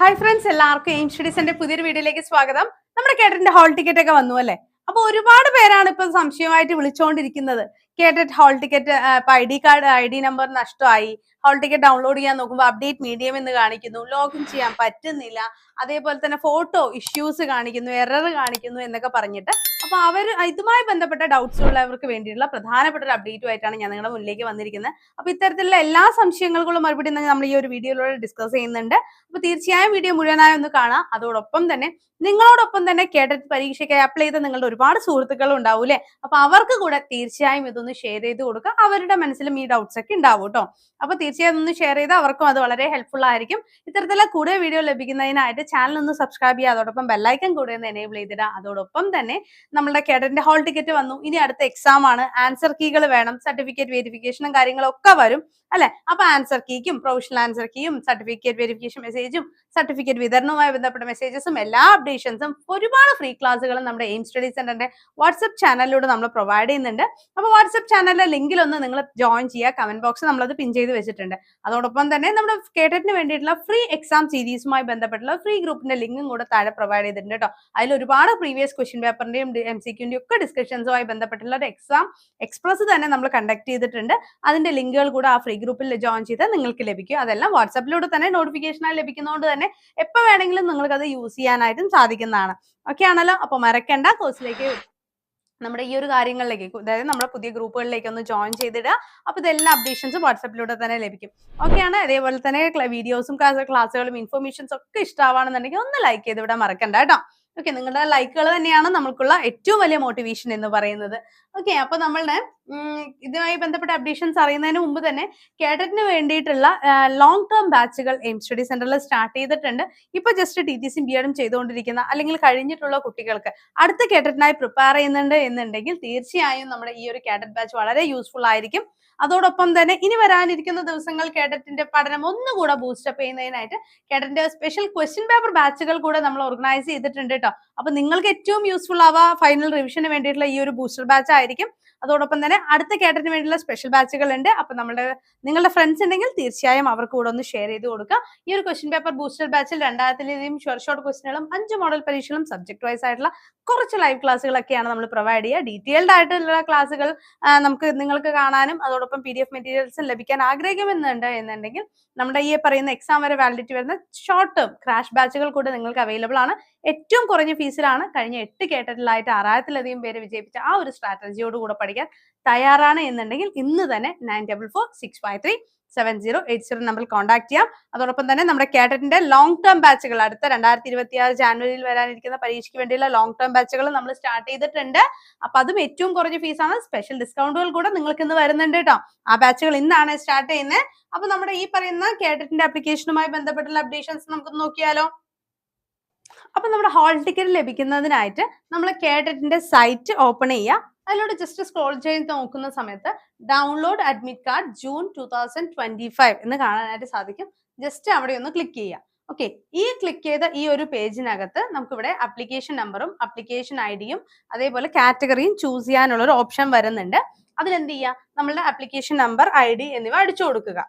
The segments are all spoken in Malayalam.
ഹായ് ഫ്രണ്ട്സ് എല്ലാവർക്കും എയിം സ്റ്റഡീസിന്റെ പുതിയൊരു വീഡിയോയിലേക്ക് സ്വാഗതം. നമ്മുടെ കേട്ടറ്റിന്റെ ഹോൾ ടിക്കറ്റ് ഒക്കെ വന്നു അല്ലേ? അപ്പൊ ഒരുപാട് പേരാണ് ഇപ്പൊ സംശയമായിട്ട് വിളിച്ചുകൊണ്ടിരിക്കുന്നത് കേട്ടറ്റ് hall ticket I D card I D number നഷ്ടമായി. ഹോൾ ടിക്കറ്റ് ഡൗൺലോഡ് ചെയ്യാൻ നോക്കുമ്പോൾ അപ്ഡേറ്റ് മീഡിയം എന്ന് കാണിക്കുന്നു. ലോഗിൻ ചെയ്യാൻ പറ്റുന്നില്ല. അതേപോലെ തന്നെ ഫോട്ടോ ഇഷ്യൂസ് കാണിക്കുന്നു എറർ കാണിക്കുന്നു എന്നൊക്കെ പറഞ്ഞിട്ട്. അപ്പൊ അവർ ഇതുമായി ബന്ധപ്പെട്ട ഡൗട്ട്സ് ഉള്ളവർക്ക് വേണ്ടിയിട്ടുള്ള പ്രധാനപ്പെട്ട ഒരു അപ്ഡേറ്റുമായിട്ടാണ് ഞാൻ നിങ്ങളുടെ മുന്നിലേക്ക് വന്നിരിക്കുന്നത്. അപ്പൊ ഇത്തരത്തിലുള്ള എല്ലാ സംശയങ്ങൾക്കുള്ള മറുപടി നമ്മൾ ഈ ഒരു വീഡിയോയിലൂടെ ഡിസ്കസ് ചെയ്യുന്നുണ്ട്. അപ്പൊ തീർച്ചയായും വീഡിയോ മുഴുവനായി ഒന്ന് കാണാം. അതോടൊപ്പം തന്നെ നിങ്ങളോടൊപ്പം തന്നെ കേട്ട പരീക്ഷയ്ക്കായി അപ്ലൈ ചെയ്ത നിങ്ങളുടെ ഒരുപാട് സുഹൃത്തുക്കൾ ഉണ്ടാവും അപ്പൊ അവർക്ക് കൂടെ തീർച്ചയായും ഇതൊന്ന് ഷെയർ ചെയ്ത് കൊടുക്കുക. അവരുടെ മനസ്സിലും ഈ ഡൗട്ട്സ് ഒക്കെ ഉണ്ടാവും കേട്ടോ. അപ്പൊ തീർച്ചയായും ഒന്ന് ഷെയർ ചെയ്ത് അവർക്കും അത് വളരെ ഹെൽപ്ഫുൾ ആയിരിക്കും. ഇത്തരത്തിലുള്ള കൂടുതൽ വീഡിയോ ലഭിക്കുന്നതിനായിട്ട് ചാനൽ ഒന്ന് സബ്സ്ക്രൈബ് ചെയ്യുക. അതോടൊപ്പം ബെല്ലൈക്കൻ കൂടെ ഒന്ന് എനേബിൾ ചെയ്തിടുക. അതോടൊപ്പം തന്നെ നമ്മുടെ കേഡറിന്റെ ഹോൾ ടിക്കറ്റ് വന്നു. ഇനി അടുത്ത എക്സാം ആണ്. ആൻസർ കീകൾ വേണം. സർട്ടിഫിക്കറ്റ് വെരിഫിക്കേഷനും കാര്യങ്ങളും ഒക്കെ വരും. അല്ലെ? അപ്പൊ ആൻസർ കീക്കും പ്രൊവിഷണൽ ആൻസർ കീയും സർട്ടിഫിക്കറ്റ് വെരിഫിക്കേഷൻ മെസ്സേജും സർട്ടിഫിക്കറ്റ് വിതരണവുമായി ബന്ധപ്പെട്ട മെസ്സേജസും എല്ലാ അപ്ഡേഷൻസും ഒരുപാട് ഫ്രീ ക്ലാസ്സുകളും നമ്മുടെ എയിം സ്റ്റഡി സെന്ററിന്റെ വാട്സ്ആപ്പ് ചാനലിലൂടെ നമ്മൾ പ്രൊവൈഡ് ചെയ്യുന്നുണ്ട്. അപ്പൊ വാട്സ്ആപ്പ് ചാനലിലെ ലിങ്കിൽ ഒന്ന് നിങ്ങൾ ജോയിൻ ചെയ്യുക. കമന്റ് ബോക്സ് നമ്മളത് പിൻ ചെയ്ത് വെച്ചിട്ടുണ്ട്. അതോടൊപ്പം തന്നെ നമ്മുടെ കേട്ടറ്റിന് വേണ്ടിയിട്ടുള്ള ഫ്രീ എക്സാം സീരീസുമായി ബന്ധപ്പെട്ടുള്ള ഫ്രീ ഗ്രൂപ്പിന്റെ ലിങ്കും കൂടെ താഴെ പ്രൊവൈഡ് ചെയ്തിട്ടുണ്ട് കേട്ടോ. അതിൽ ഒരുപാട് പ്രീവിയസ് ക്വസ്റ്റ്യൻ പേപ്പറിന്റെയും എം സി ക്യൂന്റെയും ഒക്കെ ഡിസ്കഷൻസുമായി ബന്ധപ്പെട്ടുള്ള ഒരു എക്സാം എക്സ്പ്രസ് തന്നെ നമ്മൾ കണ്ടക്ട് ചെയ്തിട്ടുണ്ട്. അതിന്റെ ലിങ്കുകൾ കൂടെ ആ ഫ്രീ ഗ്രൂപ്പിൽ ജോയിൻ ചെയ്താൽ നിങ്ങൾക്ക് ലഭിക്കും. അതെല്ലാം വാട്സാപ്പിലൂടെ തന്നെ നോട്ടിഫിക്കേഷനായി ലഭിക്കുന്നതുകൊണ്ട് തന്നെ എപ്പോൾ വേണമെങ്കിലും നിങ്ങൾക്ക് അത് യൂസ് ചെയ്യാനായിട്ടും സാധിക്കുന്നതാണ്. ഓക്കെ ആണല്ലോ? അപ്പോൾ മറക്കണ്ട. കോഴ്സിലേക്ക് നമ്മുടെ ഈ ഒരു കാര്യങ്ങളിലേക്ക് അതായത് നമ്മുടെ പുതിയ ഗ്രൂപ്പുകളിലേക്ക് ഒന്ന് ജോയിൻ ചെയ്തിടുക. അപ്പൊ ഇതെല്ലാം അപ്ഡേഷൻസ് വാട്സാപ്പിലൂടെ തന്നെ ലഭിക്കും. ഓക്കെയാണ് അതേപോലെ തന്നെ വീഡിയോസും ക്ലാസ്സുകളും ഇൻഫർമേഷൻസ് ഒക്കെ ഇഷ്ടമാണെന്നുണ്ടെങ്കിൽ ഒന്ന് ലൈക്ക് ചെയ്ത് ഇവിടെ മറക്കണ്ട കേട്ടോ. ഓക്കെ നിങ്ങളുടെ ലൈക്കുകൾ തന്നെയാണ് നമുക്കുള്ള ഏറ്റവും വലിയ മോട്ടിവേഷൻ എന്ന് പറയുന്നത്. ഓക്കെ അപ്പൊ നമ്മളുടെ ഇതുമായി ബന്ധപ്പെട്ട അപ്ഡേഷൻസ് അറിയുന്നതിന് മുമ്പ് തന്നെ കേഡറ്റിന് വേണ്ടിയിട്ടുള്ള ലോങ് ടേം ബാച്ചുകൾ എയിം സ്റ്റഡി സെന്ററിൽ സ്റ്റാർട്ട് ചെയ്തിട്ടുണ്ട്. ഇപ്പൊ ജസ്റ്റ് ടി ടി സിയും ബി എഡും ചെയ്തുകൊണ്ടിരിക്കുന്ന അല്ലെങ്കിൽ കഴിഞ്ഞിട്ടുള്ള കുട്ടികൾക്ക് അടുത്ത കേഡറ്റിനായി പ്രിപ്പയർ ചെയ്യുന്നുണ്ട് എന്നുണ്ടെങ്കിൽ തീർച്ചയായും നമ്മുടെ ഈ ഒരു കേഡറ്റ് ബാച്ച് വളരെ യൂസ്ഫുൾ ആയിരിക്കും. അതോടൊപ്പം തന്നെ ഇനി വരാനിരിക്കുന്ന ദിവസങ്ങൾ കേഡറ്റിന്റെ പഠനം ഒന്നുകൂടെ ബൂസ്റ്റപ്പ് ചെയ്യുന്നതിനായിട്ട് കേഡറ്റിന്റെ സ്പെഷ്യൽ ക്വസ്റ്റ്യൻ പേപ്പർ ബാച്ചുകൾ കൂടെ നമ്മൾ ഓർഗനൈസ് ചെയ്തിട്ടുണ്ട് കേട്ടോ അപ്പൊ നിങ്ങൾക്ക് ഏറ്റവും യൂസ്ഫുൾ ആവുക ഫൈനൽ റിവിഷന് വേണ്ടിയിട്ടുള്ള ഈ ഒരു ബൂസ്റ്റർ ബാച്ച് ആയിരിക്കും. അതോടൊപ്പം തന്നെ അടുത്ത കേഡറ്റിന് വേണ്ടിയുള്ള സ്പെഷ്യൽ ബാച്ചുകൾ ഉണ്ട് അപ്പൊ നമ്മുടെ നിങ്ങളുടെ ഫ്രണ്ട്സ് ഉണ്ടെങ്കിൽ തീർച്ചയായും അവർക്ക് കൂടെ ഒന്ന് ഷെയർ ചെയ്ത് കൊടുക്കുക. ഈ ഒരു ക്വസ്റ്റ്യൻ പേപ്പർ ബൂസ്റ്റർ ബാച്ചിൽ രണ്ടായിരത്തിലേയും ഷോർട്ട് ഷോർട്ട് ക്വസ്റ്റ്യനുകളും അഞ്ച് മോഡൽ പരീക്ഷകളും സബ്ജക്ട് വൈസ് ആയിട്ടുള്ള കുറച്ച് ലൈവ് ക്ലാസ്സുകളൊക്കെയാണ് നമ്മൾ പ്രൊവൈഡ് ചെയ്യുക. ഡീറ്റെയിൽഡ് ആയിട്ടുള്ള ക്ലാസ്സുകൾ നമുക്ക് നിങ്ങൾക്ക് കാണാനും അതോടൊപ്പം പി ഡി എഫ് മെറ്റീരിയൽസും ലഭിക്കാൻ ആഗ്രഹിക്കുമെന്നുണ്ട് എന്നുണ്ടെങ്കിൽ നമ്മുടെ ഈ പറയുന്ന എക്സാം വരെ വാലിഡിറ്റി വരുന്ന ഷോർട്ട് ടേം ക്രാഷ് ബാച്ചുകൾ കൂടെ നിങ്ങൾക്ക് അവൈലബിൾ ആണ്. ഏറ്റവും കുറഞ്ഞ ഫീസിലാണ് കഴിഞ്ഞ എട്ട് കേട്ടറ്റിലായിട്ട് ആറായിരത്തിലധികം പേര് വിജയിപ്പിച്ച ആ ഒരു സ്ട്രാറ്റജിയോട് കൂടെ പഠിക്കാൻ തയ്യാറാണ് എന്നുണ്ടെങ്കിൽ ഇന്ന് തന്നെ nine double four six five three seven zero eight zero നമ്പറിൽ കോൺടാക്ട് ചെയ്യാം. അതോടൊപ്പം തന്നെ നമ്മുടെ കേഡറ്റിന്റെ ലോങ് ടേം ബാച്ചുകൾ അടുത്ത രണ്ടായിരത്തി ഇരുപത്തി ആറ് ജാനുവരിയിൽ വരാനിരിക്കുന്ന പരീക്ഷയ്ക്ക് വേണ്ടിയുള്ള ലോങ് ടേം ബാച്ചുകൾ നമ്മൾ സ്റ്റാർട്ട് ചെയ്തിട്ടുണ്ട്. അപ്പൊ അതും ഏറ്റവും കുറഞ്ഞ ഫീസാണ് സ്പെഷ്യൽ ഡിസ്കൗണ്ടുകൾ കൂടെ നിങ്ങൾക്ക് ഇന്ന് വരുന്നുണ്ട് കേട്ടോ ആ ബാച്ചുകൾ ഇന്നാണ് സ്റ്റാർട്ട് ചെയ്യുന്നത് അപ്പൊ നമ്മുടെ ഈ പറയുന്ന കേഡറ്റിന്റെ ആപ്ലിക്കേഷനുമായി ബന്ധപ്പെട്ടുള്ള അപ്ഡേഷൻസ് നമുക്ക് നോക്കിയാലോ? അപ്പൊ നമ്മുടെ ഹാൾ ടിക്കറ്റ് ലഭിക്കുന്നതിനായിട്ട് നമ്മൾ കേഡറ്റിന്റെ സൈറ്റ് ഓപ്പൺ ചെയ്യുക അതിലൂടെ ജസ്റ്റ് സ്ക്രോൾ ചെയ്ത് നോക്കുന്ന സമയത്ത് download admit card June two thousand twenty five എന്ന് കാണാനായിട്ട് സാധിക്കും. ജസ്റ്റ് അവിടെ ഒന്ന് ക്ലിക്ക് ചെയ്യുക. ഓക്കെ ഈ ക്ലിക്ക് ചെയ്ത ഈ ഒരു പേജിനകത്ത് നമുക്കിവിടെ അപ്ലിക്കേഷൻ നമ്പറും അപ്ലിക്കേഷൻ ഐ ഡിയും അതേപോലെ കാറ്റഗറിയും ചൂസ് ചെയ്യാനുള്ള ഒരു ഓപ്ഷൻ വരുന്നുണ്ട്. അതിലെന്ത് ചെയ്യുക? നമ്മളുടെ അപ്ലിക്കേഷൻ നമ്പർ ഐ ഡി എന്നിവ അടിച്ചു കൊടുക്കുക.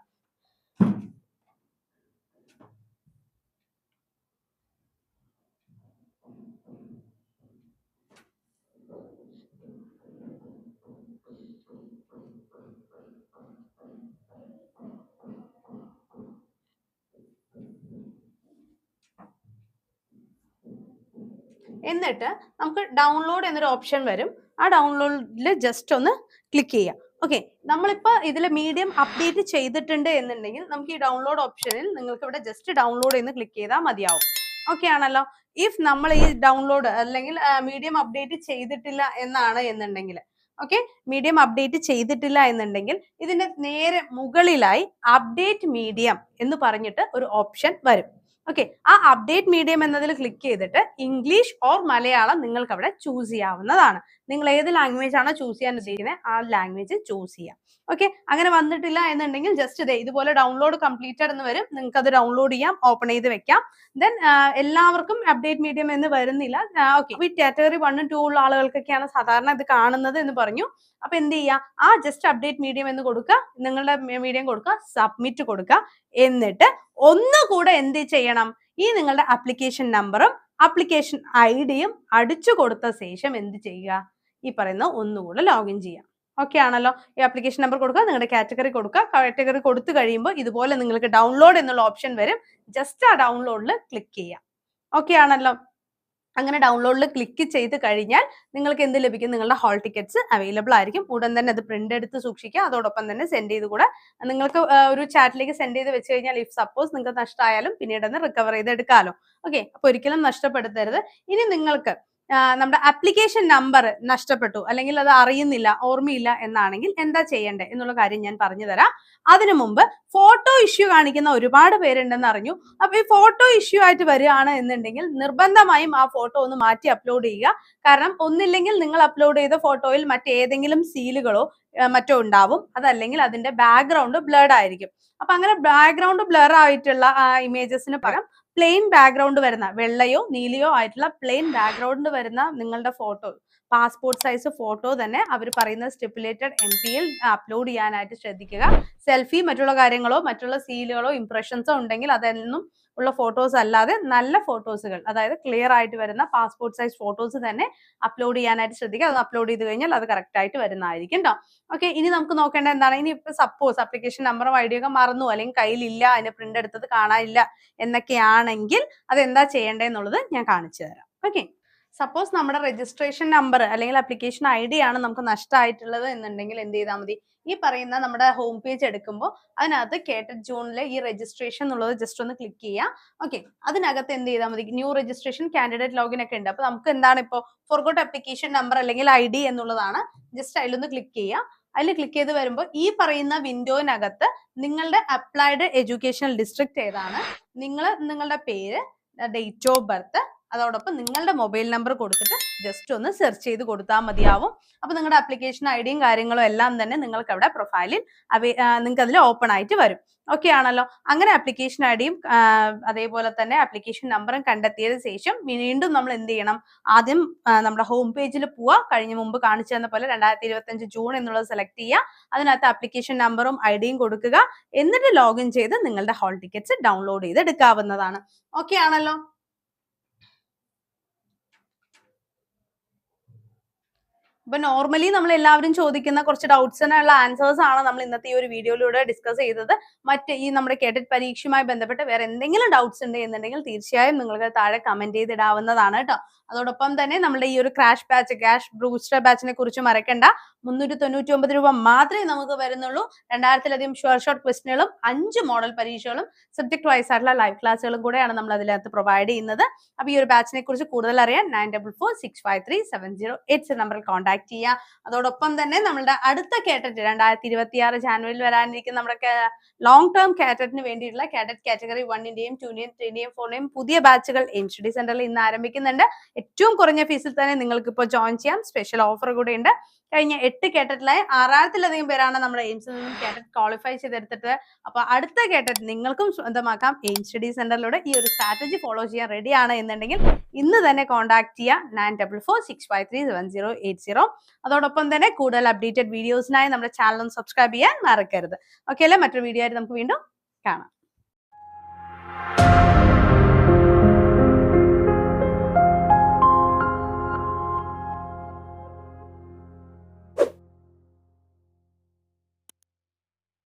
എന്നിട്ട് നമുക്ക് ഡൗൺലോഡ് എന്നൊരു ഓപ്ഷൻ വരും. ആ ഡൗൺലോഡിൽ ജസ്റ്റ് ഒന്ന് ക്ലിക്ക് ചെയ്യാം. ഓക്കെ നമ്മളിപ്പോൾ ഇതിൽ മീഡിയം അപ്ഡേറ്റ് ചെയ്തിട്ടുണ്ട് എന്നുണ്ടെങ്കിൽ നമുക്ക് ഈ ഡൗൺലോഡ് ഓപ്ഷനിൽ നിങ്ങൾക്ക് ഇവിടെ ജസ്റ്റ് ഡൗൺലോഡ് എന്ന് ക്ലിക്ക് ചെയ്താൽ മതിയാവും. ഓക്കെ ആണല്ലോ? ഇഫ് നമ്മൾ ഈ ഡൗൺലോഡ് അല്ലെങ്കിൽ മീഡിയം അപ്ഡേറ്റ് ചെയ്തിട്ടില്ല എന്നാണ് എന്നുണ്ടെങ്കിൽ. ഓക്കെ മീഡിയം അപ്ഡേറ്റ് ചെയ്തിട്ടില്ല എന്നുണ്ടെങ്കിൽ ഇതിന്റെ നേരെ മുകളിലായി അപ്ഡേറ്റ് മീഡിയം എന്ന് പറഞ്ഞിട്ട് ഒരു ഓപ്ഷൻ വരും. ഓക്കെ ആ അപ്ഡേറ്റ് മീഡിയം എന്നതിൽ ക്ലിക്ക് ചെയ്തിട്ട് ഇംഗ്ലീഷ് ഓർ മലയാളം നിങ്ങൾക്ക് അവിടെ ചൂസ് ചെയ്യാവുന്നതാണ്. നിങ്ങൾ ഏത് ലാംഗ്വേജ് ആണോ ചൂസ് ചെയ്യാൻ ഉദ്ദേശിക്കുന്നത് ആ ലാംഗ്വേജ് ചൂസ് ചെയ്യാം. ഓക്കെ അങ്ങനെ വന്നിട്ടില്ല എന്നുണ്ടെങ്കിൽ ജസ്റ്റ് ഇതേ ഇതുപോലെ ഡൗൺലോഡ് കംപ്ലീറ്റഡ് എന്ന് വരും. നിങ്ങൾക്ക് അത് ഡൗൺലോഡ് ചെയ്യാം ഓപ്പൺ ചെയ്ത് വെക്കാം. ദെൻ എല്ലാവർക്കും അപ്ഡേറ്റ് മീഡിയം എന്ന് വരുന്നില്ല. ഓക്കെ ഈ കാറ്റഗറി വണ്ണും ടു ഉള്ള ആളുകൾക്കൊക്കെയാണ് സാധാരണ ഇത് കാണുന്നത് എന്ന് പറഞ്ഞു. അപ്പൊ എന്ത് ചെയ്യുക ആ ജസ്റ്റ് അപ്ഡേറ്റ് മീഡിയം എന്ന് കൊടുക്കുക. നിങ്ങളുടെ മീഡിയം കൊടുക്കുക. സബ്മിറ്റ് കൊടുക്കുക. എന്നിട്ട് ഒന്നുകൂടെ എന്ത് ചെയ്യണം? ഈ നിങ്ങളുടെ അപ്ലിക്കേഷൻ നമ്പറും അപ്ലിക്കേഷൻ ഐ ഡിയും അടിച്ചു കൊടുത്ത ശേഷം എന്ത് ചെയ്യുക? ഈ പറയുന്ന ഒന്നുകൂടെ ലോഗിൻ ചെയ്യാം. ഓക്കെ ആണല്ലോ? ഈ ആപ്ലിക്കേഷൻ നമ്പർ കൊടുക്കുക നിങ്ങളുടെ കാറ്റഗറി കൊടുക്കുക. കാറ്റഗറി കൊടുത്തു കഴിയുമ്പോൾ ഇതുപോലെ നിങ്ങൾക്ക് ഡൗൺലോഡ് എന്നുള്ള ഓപ്ഷൻ വരും. ജസ്റ്റ് ആ ഡൗൺലോഡിൽ ക്ലിക്ക് ചെയ്യാം. ഓക്കെ ആണല്ലോ? അങ്ങനെ ഡൗൺലോഡിൽ ക്ലിക്ക് ചെയ്ത് കഴിഞ്ഞാൽ നിങ്ങൾക്ക് എന്ത് ലഭിക്കും? നിങ്ങളുടെ ഹോൾ ടിക്കറ്റ്സ് അവൈലബിൾ ആയിരിക്കും. ഉടൻ തന്നെ അത് പ്രിന്റ് എടുത്ത് സൂക്ഷിക്കുക. അതോടൊപ്പം തന്നെ സെൻഡ് ചെയ്ത് കൂടെ നിങ്ങൾക്ക് ഒരു ചാറ്റിലേക്ക് സെൻഡ് ചെയ്ത് വെച്ച് കഴിഞ്ഞാൽ ഇഫ് സപ്പോസ് നിങ്ങൾക്ക് നഷ്ടമായാലും പിന്നീട് ഒന്ന് റിക്കവർ ചെയ്തെടുക്കാമല്ലോ ഓക്കെ അപ്പൊ ഒരിക്കലും നഷ്ടപ്പെടുത്തരുത്. ഇനി നിങ്ങൾക്ക് നമ്മുടെ അപ്ലിക്കേഷൻ നമ്പർ നഷ്ടപ്പെട്ടു അല്ലെങ്കിൽ അത് അറിയുന്നില്ല ഓർമ്മയില്ല എന്നാണെങ്കിൽ എന്താ ചെയ്യേണ്ടത് എന്നുള്ള കാര്യം ഞാൻ പറഞ്ഞു തരാം. അതിനു മുമ്പ് ഫോട്ടോ ഇഷ്യൂ കാണിക്കുന്ന ഒരുപാട് പേരുണ്ടെന്ന് അറിഞ്ഞു. അപ്പൊ ഈ ഫോട്ടോ ഇഷ്യൂ ആയിട്ട് വരികയാണ് എന്നുണ്ടെങ്കിൽ നിർബന്ധമായും ആ ഫോട്ടോ ഒന്ന് മാറ്റി അപ്ലോഡ് ചെയ്യുക. കാരണം ഒന്നില്ലെങ്കിൽ നിങ്ങൾ അപ്ലോഡ് ചെയ്ത ഫോട്ടോയിൽ മറ്റേതെങ്കിലും സീലുകളോ മറ്റോ ഉണ്ടാവും. അതല്ലെങ്കിൽ അതിന്റെ ബാക്ക്ഗ്രൗണ്ട് ബ്ലർഡ് ആയിരിക്കും. അപ്പൊ അങ്ങനെ ബാക്ക്ഗ്രൗണ്ട് ബ്ലർ ആയിട്ടുള്ള ഇമേജസിന് പകരം പ്ലെയിൻ ബാക്ക്ഗ്രൗണ്ട് വരുന്ന വെള്ളയോ നീലയോ ആയിട്ടുള്ള പ്ലെയിൻ ബാക്ക്ഗ്രൗണ്ട് വരുന്ന നിങ്ങളുടെ ഫോട്ടോ പാസ്പോർട്ട് സൈസ് ഫോട്ടോ തന്നെ അവർ പറയുന്ന സ്റ്റിപ്പുലേറ്റഡ് എം പിയിൽ അപ്ലോഡ് ചെയ്യാനായിട്ട് ശ്രദ്ധിക്കുക. സെൽഫി മറ്റുള്ള കാര്യങ്ങളോ മറ്റുള്ള സീലുകളോ ഇംപ്രഷൻസോ ഉണ്ടെങ്കിൽ അതൊന്നും ഉള്ള ഫോട്ടോസ് അല്ലാതെ നല്ല ഫോട്ടോസുകൾ അതായത് ക്ലിയർ ആയിട്ട് വരുന്ന പാസ്പോർട്ട് സൈസ് ഫോട്ടോസ് തന്നെ അപ്ലോഡ് ചെയ്യാനായിട്ട് ശ്രദ്ധിക്കുക. അത് അപ്ലോഡ് ചെയ്ത് കഴിഞ്ഞാൽ അത് കറക്റ്റ് ആയിട്ട് വരുന്നതായിരിക്കും കേട്ടോ ഓക്കെ ഇനി നമുക്ക് നോക്കേണ്ട എന്താണ്? ഇനി ഇപ്പൊ സപ്പോസ് അപ്ലിക്കേഷൻ നമ്പറും ഐ മറന്നു അല്ലെങ്കിൽ കയ്യിലില്ല അതിന്റെ പ്രിന്റ് എടുത്തത് കാണാനില്ല എന്നൊക്കെയാണെങ്കിൽ അത് എന്താ ചെയ്യേണ്ടതെന്നുള്ളത് ഞാൻ കാണിച്ചു തരാം. ഓക്കെ സപ്പോസ് നമ്മുടെ രജിസ്ട്രേഷൻ നമ്പർ അല്ലെങ്കിൽ അപ്ലിക്കേഷൻ ഐ ഡി ആണ് നമുക്ക് നഷ്ടമായിട്ടുള്ളത് എന്നുണ്ടെങ്കിൽ എന്ത് ചെയ്താൽ മതി? ഈ പറയുന്ന നമ്മുടെ ഹോം പേജ് എടുക്കുമ്പോൾ അതിനകത്ത് കേട്ടഡ് ജൂണിലെ ഈ രജിസ്ട്രേഷൻ എന്നുള്ളത് ജസ്റ്റ് ഒന്ന് ക്ലിക്ക് ചെയ്യുക. ഓക്കെ അതിനകത്ത് എന്ത് ചെയ്താൽ മതി? ന്യൂ രജിസ്ട്രേഷൻ കാൻഡിഡേറ്റ് ലോഗിൻ ഒക്കെ ഉണ്ട്. അപ്പൊ നമുക്ക് എന്താണ് ഇപ്പോൾ ഫോർഗോട്ട് അപ്ലിക്കേഷൻ നമ്പർ അല്ലെങ്കിൽ ഐ ഡി എന്നുള്ളതാണ് ജസ്റ്റ് അതിലൊന്ന് ക്ലിക്ക് ചെയ്യുക. അതിൽ ക്ലിക്ക് ചെയ്ത് വരുമ്പോൾ ഈ പറയുന്ന വിൻഡോയിനകത്ത് നിങ്ങളുടെ അപ്ലൈഡ് എഡ്യൂക്കേഷണൽ ഡിസ്ട്രിക്ട് ഏതാണ്? നിങ്ങൾ നിങ്ങളുടെ പേര് ഡേറ്റ് ഓഫ് ബർത്ത് അതോടൊപ്പം നിങ്ങളുടെ മൊബൈൽ നമ്പർ കൊടുത്തിട്ട് ജസ്റ്റ് ഒന്ന് സെർച്ച് ചെയ്ത് കൊടുത്താൽ മതിയാവും. അപ്പൊ നിങ്ങളുടെ ആപ്ലിക്കേഷൻ ഐഡിയും കാര്യങ്ങളും എല്ലാം തന്നെ നിങ്ങൾക്ക് അവിടെ പ്രൊഫൈലിൽ നിങ്ങൾക്ക് അതിൽ ഓപ്പൺ ആയിട്ട് വരും. ഓക്കെ ആണല്ലോ? അങ്ങനെ ആപ്ലിക്കേഷൻ ഐഡിയും അതേപോലെ തന്നെ ആപ്ലിക്കേഷൻ നമ്പറും കണ്ടെത്തിയതിനു ശേഷം വീണ്ടും നമ്മൾ എന്ത് ചെയ്യണം? ആദ്യം നമ്മുടെ ഹോം പേജിൽ പോവുക കഴിഞ്ഞ മുമ്പ് കാണിച്ചു തന്ന പോലെ രണ്ടായിരത്തി ഇരുപത്തി അഞ്ച് ജൂൺ എന്നുള്ളത് സെലക്ട് ചെയ്യുക. അതിനകത്ത് ആപ്ലിക്കേഷൻ നമ്പറും ഐഡിയും കൊടുക്കുക. എന്നിട്ട് ലോഗിൻ ചെയ്ത് നിങ്ങളുടെ ഹോൾ ടിക്കറ്റ്സ് ഡൗൺലോഡ് ചെയ്ത് എടുക്കാവുന്നതാണ് ഓക്കെ ആണല്ലോ? ഇപ്പൊ നോർമലി നമ്മൾ എല്ലാവരും ചോദിക്കുന്ന കുറച്ച് ഡൗട്ട്സിനുള്ള ആൻസേഴ്സ് ആണ് നമ്മൾ ഇന്നത്തെ ഈ ഒരു വീഡിയോയിലൂടെ ഡിസ്കസ് ചെയ്തത്. മറ്റ് ഈ നമ്മുടെ കേട്ടിട്ട് പരീക്ഷയുമായി ബന്ധപ്പെട്ട് വേറെ എന്തെങ്കിലും ഡൗട്ട്സ് ഉണ്ട് എന്നുണ്ടെങ്കിൽ തീർച്ചയായും നിങ്ങൾക്ക് താഴെ കമന്റ് ചെയ്തിടാവുന്നതാണ് കേട്ടോ. അതോടൊപ്പം തന്നെ നമ്മുടെ ഈ ഒരു ക്രാഷ് ബാച്ച് ക്യാഷ് ബ്രൂസ്റ്റർ ബാച്ചിനെ കുറിച്ച് മറക്കണ്ട. മുന്നൂറ്റി തൊണ്ണൂറ്റി ഒമ്പത് രൂപ മാത്രമേ നമുക്ക് വരുന്നുള്ളൂ. രണ്ടായിരത്തിലധികം ഷുവർ ഷോർട്ട് ക്വസ്റ്റിനുകളും അഞ്ച് മോഡൽ പരീക്ഷകളും സബ്ജക്ട് വൈസ് ആയിട്ടുള്ള ലൈവ് ക്ലാസ്സുകളും കൂടെയാണ് നമ്മൾ അതിനകത്ത് പ്രൊവൈഡ് ചെയ്യുന്നത്. അപ്പൊ ഈ ഒരു ബാച്ചിനെ കുറിച്ച് കൂടുതൽ അറിയാൻ nine double four six five three seven zero eight നമ്പറിൽ കോൺടാക്ട് ചെയ്യുക അതോടൊപ്പം തന്നെ നമ്മളുടെ അടുത്ത കേട്ടറ്റ് രണ്ടായിരത്തി ഇരുപത്തി ആറ് ജാനുവരിയിൽ വരാനിരിക്കുന്ന നമ്മുടെ ലോങ് ടേം കാറ്ററ്റിന് വേണ്ടിയിട്ടുള്ള കാറ്ററ്റ് കാറ്റഗറി വണ്ണിന്റെയും ടൂന്റെയും ത്രീന്റെയും ഫോറിന്റെയും പുതിയ ബാച്ചുകൾ എൻ സ്റ്റഡി സെന്ററിൽ ഇന്ന് ആരംഭിക്കുന്നുണ്ട്. ഏറ്റവും കുറഞ്ഞ ഫീസിൽ തന്നെ നിങ്ങൾക്ക് ഇപ്പോൾ ജോയിൻ ചെയ്യാം. സ്പെഷ്യൽ ഓഫർ കൂടെ ഉണ്ട്. കഴിഞ്ഞ എട്ട് കേട്ടറ്റിലായി ആറായിരത്തിലധികം പേരാണ് നമ്മുടെ എയിംസിൽ നിന്നും കേട്ടറ്റ് ക്വാളിഫൈ ചെയ്തെടുത്തിട്ട്. അപ്പൊ അടുത്ത കേട്ടറ്റ് നിങ്ങൾക്കും സ്വന്തമാക്കാം. എയിം സ്റ്റഡി സെന്ററിലൂടെ ഈ ഒരു സ്ട്രാറ്റജി ഫോളോ ചെയ്യാൻ റെഡിയാണ് എന്നുണ്ടെങ്കിൽ ഇന്ന് തന്നെ കോൺടാക്ട് ചെയ്യാം. Nine double four six five three seven zero eight zero അതോടൊപ്പം തന്നെ കൂടുതൽ അപ്ഡേറ്റഡ് വീഡിയോസിനായി നമ്മുടെ ചാനൽ ഒന്ന് സബ്സ്ക്രൈബ് ചെയ്യാൻ മറക്കരുത്. ഓക്കെ അല്ലേ? മറ്റൊരു വീഡിയോ ആയിട്ട് നമുക്ക് വീണ്ടും കാണാം.